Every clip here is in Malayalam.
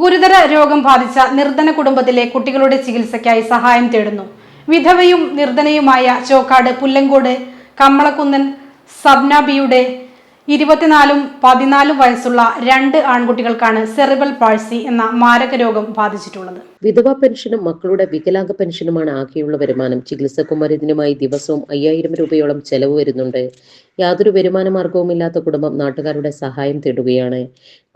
ഗുരുതര രോഗം ബാധിച്ച നിർധന കുടുംബത്തിലെ കുട്ടികളുടെ ചികിത്സയ്ക്കായി സഹായം തേടുന്നു. വിധവയും നിർധനയുമായ ചോക്കാട് പുല്ലങ്കോട് കമ്മളക്കുന്നൻ സബ്നാബിയുടെ ഇരുപത്തിനാലും പതിനാലും വയസ്സുള്ള രണ്ട് ആൺകുട്ടികൾക്കാണ് സെറിബൽ പാഴ്സി എന്ന മാരക രോഗം ബാധിച്ചിട്ടുള്ളത്. വിധവ പെൻഷനും മക്കളുടെ വികലാംഗ പെൻഷനുമാണ് ആകെയുള്ള വരുമാനം. ചികിത്സക്കും മരുന്നിനുമായി ദിവസവും അയ്യായിരം രൂപയോളം ചെലവ് വരുന്നുണ്ട്. യാതൊരു വരുമാന മാർഗവുമില്ലാത്ത കുടുംബം നാട്ടുകാരുടെ സഹായം തേടുകയാണ്.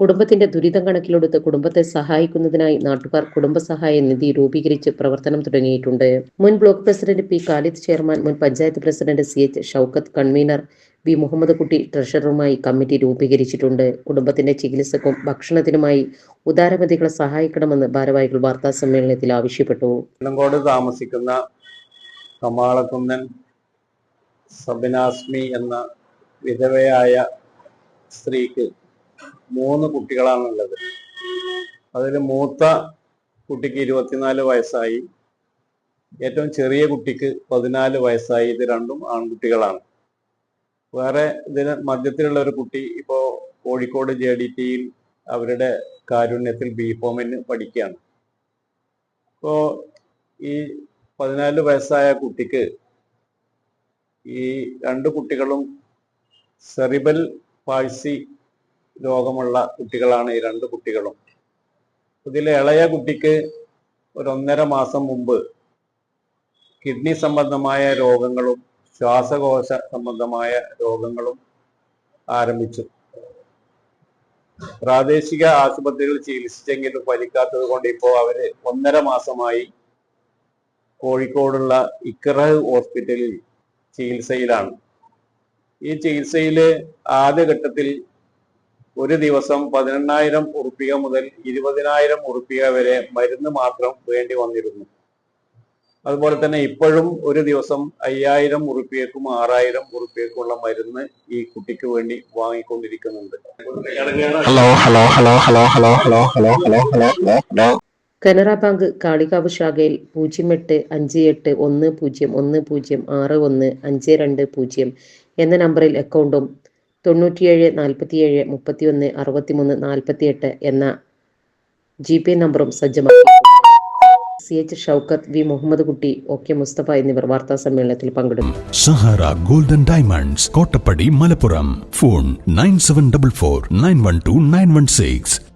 കുടുംബത്തിന്റെ ദുരിതം കണക്കിലെടുത്ത് കുടുംബത്തെ സഹായിക്കുന്നതിനായി നാട്ടുകാർ കുടുംബസഹായ നിധി രൂപീകരിച്ച് പ്രവർത്തനം തുടങ്ങിയിട്ടുണ്ട്. മുൻ block president P. Khalid chairman മുൻ panchayat president C. H. Shoukath convener V. Muhammad Kutty ട്രഷററുമായി committee രൂപീകരിച്ചിട്ടുണ്ട്. കുടുംബത്തിന്റെ ചികിത്സക്കും ഭക്ഷണത്തിനുമായി ഉദാരമതികളെ സഹായിക്കണമെന്ന് ഭാരവാഹികൾ വാർത്താ സമ്മേളനത്തിൽ ആവശ്യപ്പെട്ടു. താമസിക്കുന്ന കമാളക്കുന്നൻ സബിനാസ്മി എന്ന വിധവയായ സ്ത്രീക്ക് മൂന്ന് കുട്ടികളാണുള്ളത്. അതിൽ മൂത്ത കുട്ടിക്ക് ഇരുപത്തിനാല് വയസ്സായി. ഏറ്റവും ചെറിയ കുട്ടിക്ക് പതിനാല് വയസ്സായി. ഇത് രണ്ടും ആൺകുട്ടികളാണ്. വേറെ ഇതിന് മധ്യത്തിലുള്ള ഒരു കുട്ടി ഇപ്പോ കോഴിക്കോട് ജെ ഡി ടിയിൽ അവരുടെ കാരുണ്യത്തിൽ ബി ഫോമിന് പഠിക്കുകയാണ്. ഇപ്പോൾ ഈ പതിനാല് വയസ്സായ കുട്ടിക്ക് ഈ രണ്ട് കുട്ടികളും സെറിബൽ പാഴ്സി രോഗമുള്ള കുട്ടികളാണ് ഈ രണ്ട് കുട്ടികളും. ഇതിലെ ഇളയ കുട്ടിക്ക് ഒരു ഒന്നര മാസം മുമ്പ് കിഡ്നി സംബന്ധമായ രോഗങ്ങളും ശ്വാസകോശ സംബന്ധമായ രോഗങ്ങളും ആരംഭിച്ചു. പ്രാദേശിക ആശുപത്രികളിൽ ചികിത്സിച്ചെങ്കിലും ഫലിക്കാത്തത് കൊണ്ട് ഇപ്പോൾ അവർ ഒന്നര മാസമായി കോഴിക്കോടുള്ള ഇക്ര ഹോസ്പിറ്റലിൽ ചികിത്സയിലാണ്. ഈ ചികിത്സയിൽ ആദ്യഘട്ടത്തിൽ ഒരു ദിവസം പതിനെണ്ണായിരം ഉറുപ്പിക മുതൽ ഇരുപതിനായിരം ഉറുപ്പിക വരെ മരുന്ന് മാത്രം വേണ്ടി വന്നിരുന്നു. അതുപോലെ തന്നെ ഇപ്പോഴും ഒരു ദിവസം അയ്യായിരം ഉറുപ്പിയക്കും ആറായിരം ഉറുപ്പിയക്കുമുള്ള മരുന്ന് ഈ കുട്ടിക്ക് വേണ്ടി വാങ്ങിക്കൊണ്ടിരിക്കുന്നുണ്ട്. Hello hello hello hello hello hello hello hello hello hello hello Canara bank Kalikavu ശാഖയിൽ പൂജ്യം എട്ട് അഞ്ച് എട്ട് ഒന്ന് പൂജ്യം ഒന്ന് പൂജ്യം ആറ് ഒന്ന് അഞ്ച് രണ്ട് പൂജ്യം എന്ന നമ്പറിൽ അക്കൗണ്ടും തൊണ്ണൂറ്റിയേഴ് നാൽപ്പത്തിയേഴ് മുപ്പത്തിയൊന്ന് അറുപത്തിമൂന്ന് നാൽപ്പത്തിയെട്ട് എന്ന ജി പേ നമ്പറും സജ്ജമാക്കി. C H Shoukath V Muhammad Kutty O K Musthafa എന്നിവർ വാർത്താ സമ്മേളനത്തിൽ പങ്കെടുത്തു Sahara golden diamonds Kottappadi Malappuram. Phone nine seven double four nine one two nine one six.